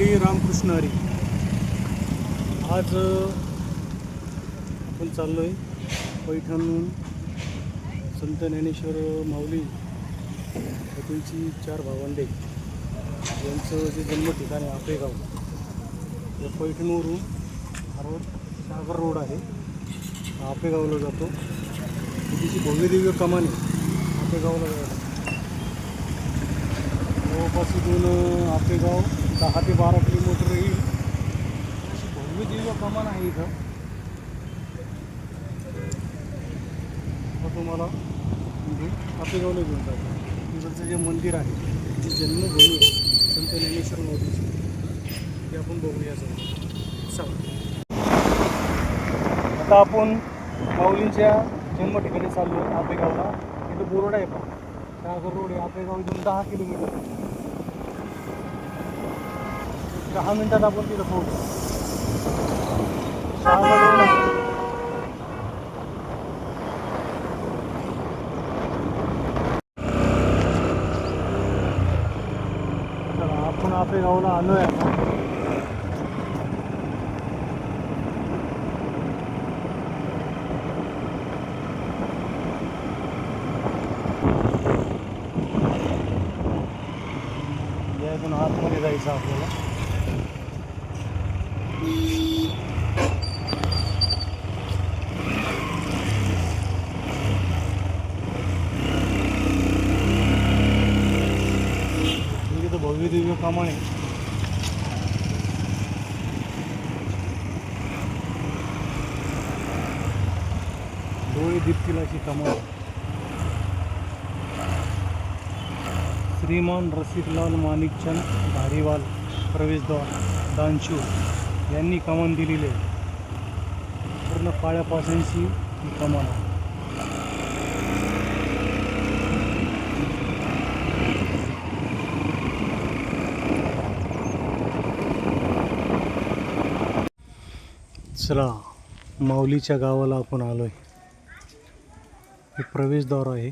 श्री रामकृष्ण हरी. आज आपण चाललो आहे पैठणहून संत ज्ञानेश्वर माऊली तुमची चार भावंडे. यांचं जे जन्म ठिकाण आहे आपेगाव. या पैठणवरून हरवत सागर रोड आहे. आपेगावला जातो. तिची भव्यदिव्य कमान आहे आपेगावला जातो. जवळपास आपेगाव दहा ते बारा किलोमीटर येईल. अशी भव्य दिव्य प्रमाण आहे इथं. तुम्हाला म्हणजे आपेगावला घेऊन जातो तिकडचं जे मंदिर आहे जी जन्मभूमी आहे. संत ज्ञानेश्वर मोदीची ते आपण बघूया जाऊ चला. आता आपण माऊलींच्या जन्म ठिकाणी चाललो आपेगावला इथं बोर्ड आहे पण. त्या रोड आहे. आपेगाव इथून दहा किलोमीटर. दहा मिनिटात आपण तिथं पोहोचू. शहागड गावाला आहे. आलो आहे आता आतमध्ये जायचं आपल्याला इथे प्रमाणे. डोळे दिपतील अशी कमान श्रीमान रसिकलाल माणिकचंद धारीवाल प्रवेशद्वार दानशूर यांनी कमान दिलेली आहे. पूर्ण काळ्यापासूनची ही कमान आहे. चला माऊलीच्या गावाला आपण आलो आहे हे प्रवेशद्वार आहे.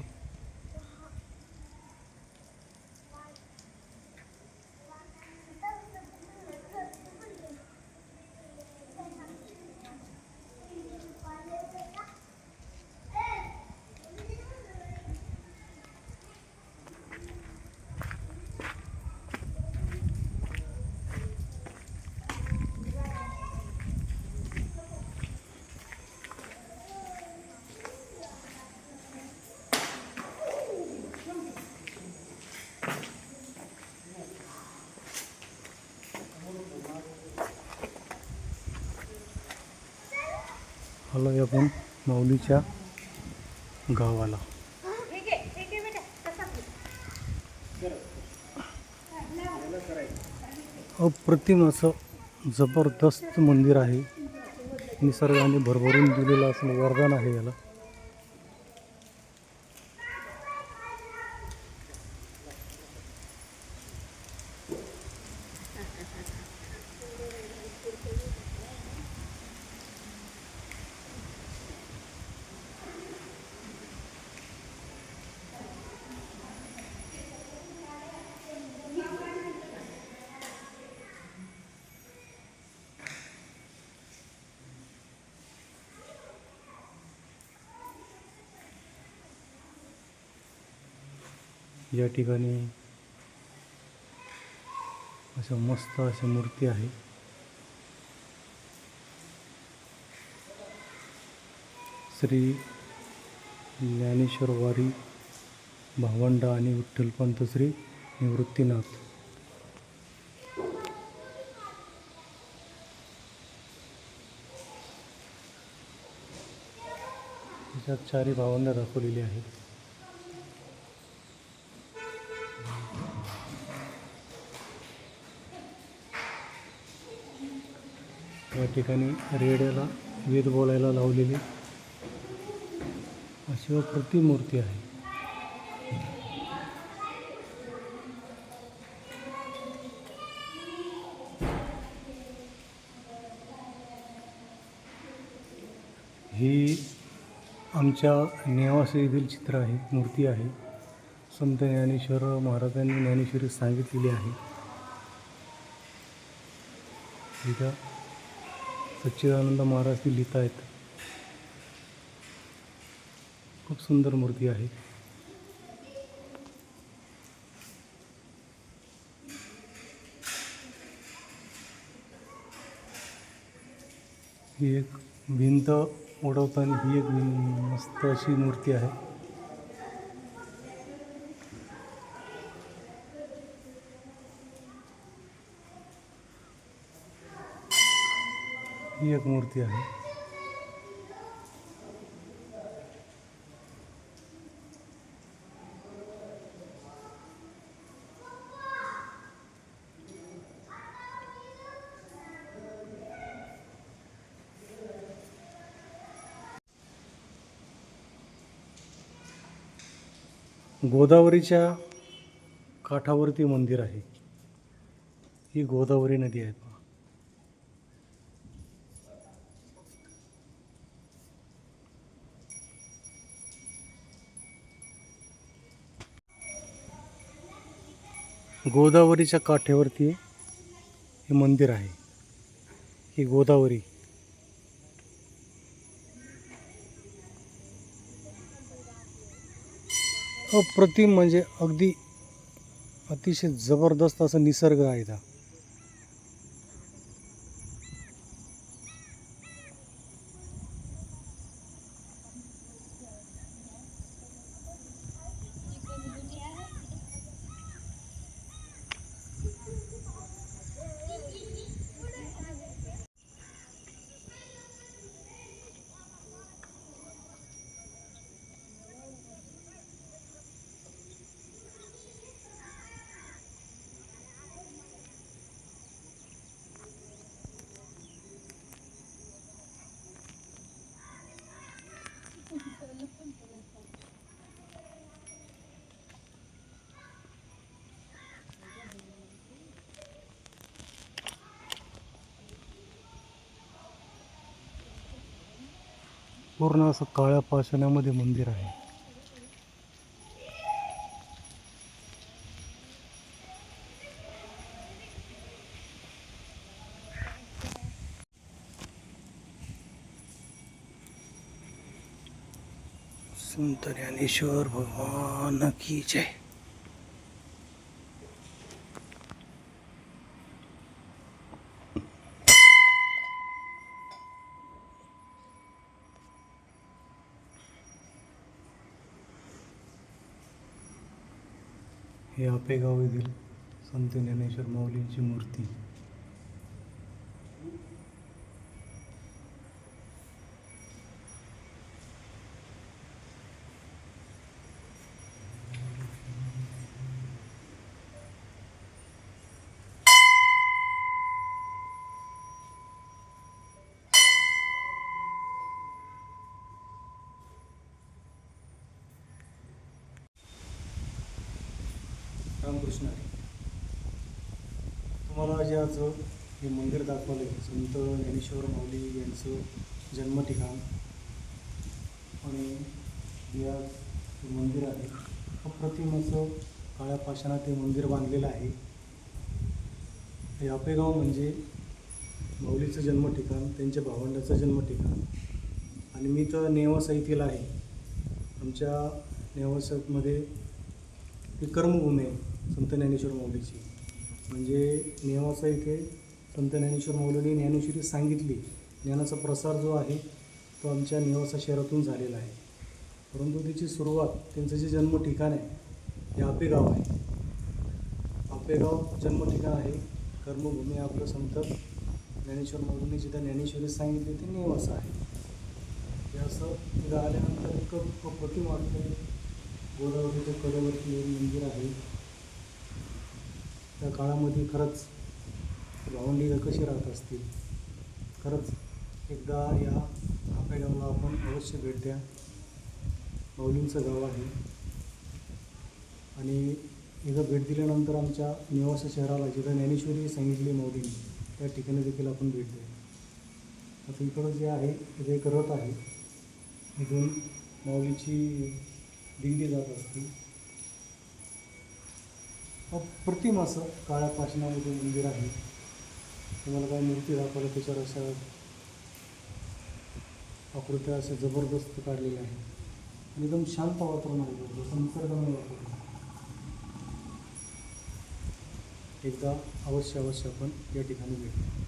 आलो आहे आपण माऊलीच्या गावाला. अप्रतिम असं जबरदस्त मंदिर आहे. निसर्गाने भरभरून दिलेलं असं वरदान आहे याला. या ठिकाणी अशा मस्त अशा मूर्ती आहे श्री ज्ञानेश्वर वारी भावंड आणि विठ्ठलपंत श्री निवृत्तीनाथ. त्याच्यात चारी भावंड दाखवलेली आहेत. या ठिकाणी रेड्याला वेद बोलायला लावलेली अशी अप्रतिम मूर्ती आहे. ही आमच्या नेवासे येथील चित्र आहे मूर्ती आहे. संत ज्ञानेश्वर महाराजांनी ज्ञानेश्वरी सांगितलेली आहे. इथं सच्चिदानंद महाराज ती लिहित आहेत. खूप सुंदर मूर्ती आहे. ही एक भिंत उडवताना ही एक मस्त अशी मूर्ती आहे. ही एक मूर्ती आहे. गोदावरीच्या काठावरती मंदिर आहे. ही गोदावरी नदी आहे. गोदावरीच्या काठेवरती हे मंदिर आहे. ही गोदावरी. अप्रतिम म्हणजे अगदी अतिशय जबरदस्त असं निसर्ग आहे इथं. पूर्ण असं काळ्या पाषाणामध्ये मंदिर आहे. सुंदर ज्ञानेश्वर भगवान की जय. हे आपेगाव येथील संत ज्ञानेश्वर माऊलींची मूर्ती. रामकृष्ण तुम्हाला जे आज हे मंदिर दाखवले संत ज्ञानेश्वर माऊली यांचं जन्मठिकाण. आणि या मंदिर आहे अप्रतिम असं काळ्या पाषाणात ते मंदिर बांधलेलं आहे. हे आपेगाव म्हणजे माऊलीचं जन्म ठिकाण त्यांच्या भावंडाचं जन्मठिकाण. आणि मी तर नेवासा येथील आहे. आमच्या नेवासामध्ये ती कर्मभूमी आहे. संत ज्ञानेश्वर माऊलीची. म्हणजे नेवासा इथे संत ज्ञानेश्वर माऊलीने ज्ञानेश्वरी सांगितली. ज्ञानाचा प्रसार जो आहे तो आमच्या नेवासा शहरातून झालेला आहे. परंतु त्याची सुरुवात त्यांचं जे जन्म ठिकाण आहे हे आपेगाव आहे. आपेगाव जन्म ठिकाण आहे. कर्मभूमी आपलं संत. ज्ञानेश्वर माऊलीने जिथं ज्ञानेश्वरी सांगितली ते नेवासा आहे. हे असं तिथं आल्यानंतर एक प्रतिमा वाटतं गोदावरीच्या कडेवरती एक मंदिर आहे. त्या काळामध्ये खरंच भावंडी कशी राहत असतील? खरंच एकदा या आपेगावला आपण अवश्य भेट द्या. माऊलींचं गाव आहे. आणि इथं भेट दिल्यानंतर आमच्या निवासा शहराला जिथं ज्ञानेश्वरी सांगितली माऊलीने त्या ठिकाणी देखील आपण भेट द्या. आता इकडं जे आहे तिथे एक रथ आहे. इथून माऊलीची दिंडी जात असते. अप्रतिम असं काळ्या पाषाणामध्ये मंदिर आहे. तुम्हाला काय मूर्ती दाखवलं त्याच्यावर अशा आकृत्या अशा जबरदस्त काढलेल्या आहेत. आणि एकदम शांत वातावरण आहे जसं निसर्गमय वातावरण एकदा अवश्य अवश्य आपण या ठिकाणी भेटू.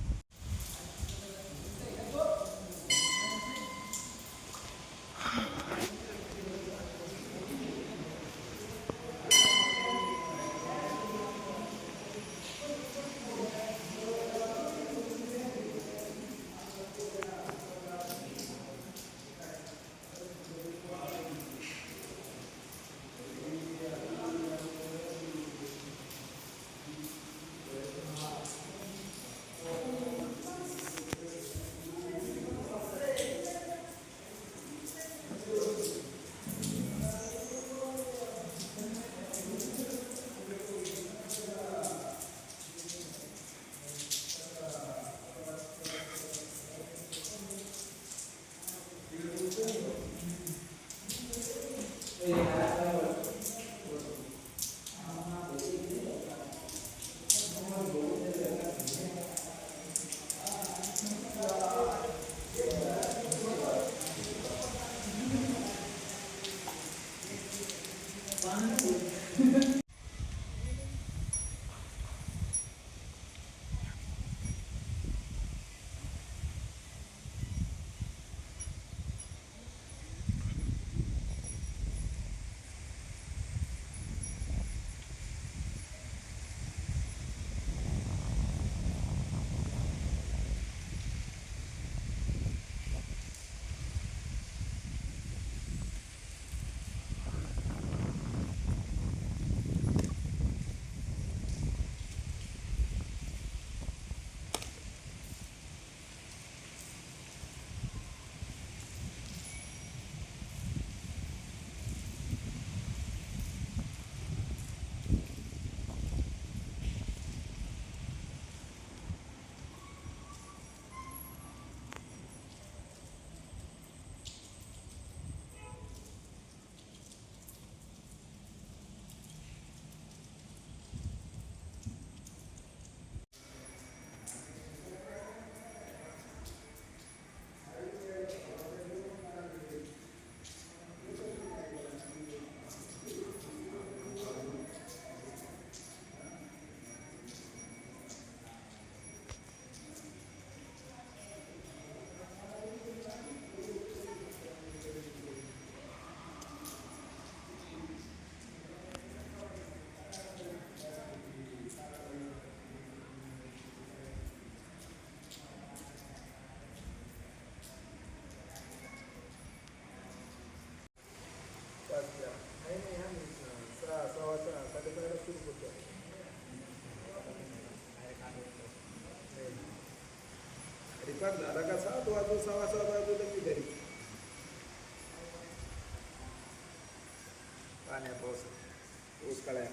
रिपाट झाला का? सात वाजून सव्वा सात वाजून मी घरी. पाण्या पाऊस ऊस कळ्या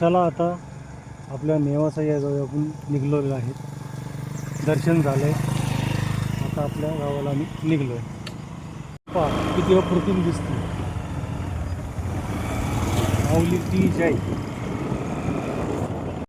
चला आता आपल्या नेवासा या गावी आपण निघलेलो आहे दर्शन झालं आहे आता आपल्या गावाला आम्ही निघलो आहे पहा किती अप्रतिम दिसते. माऊली ती जय.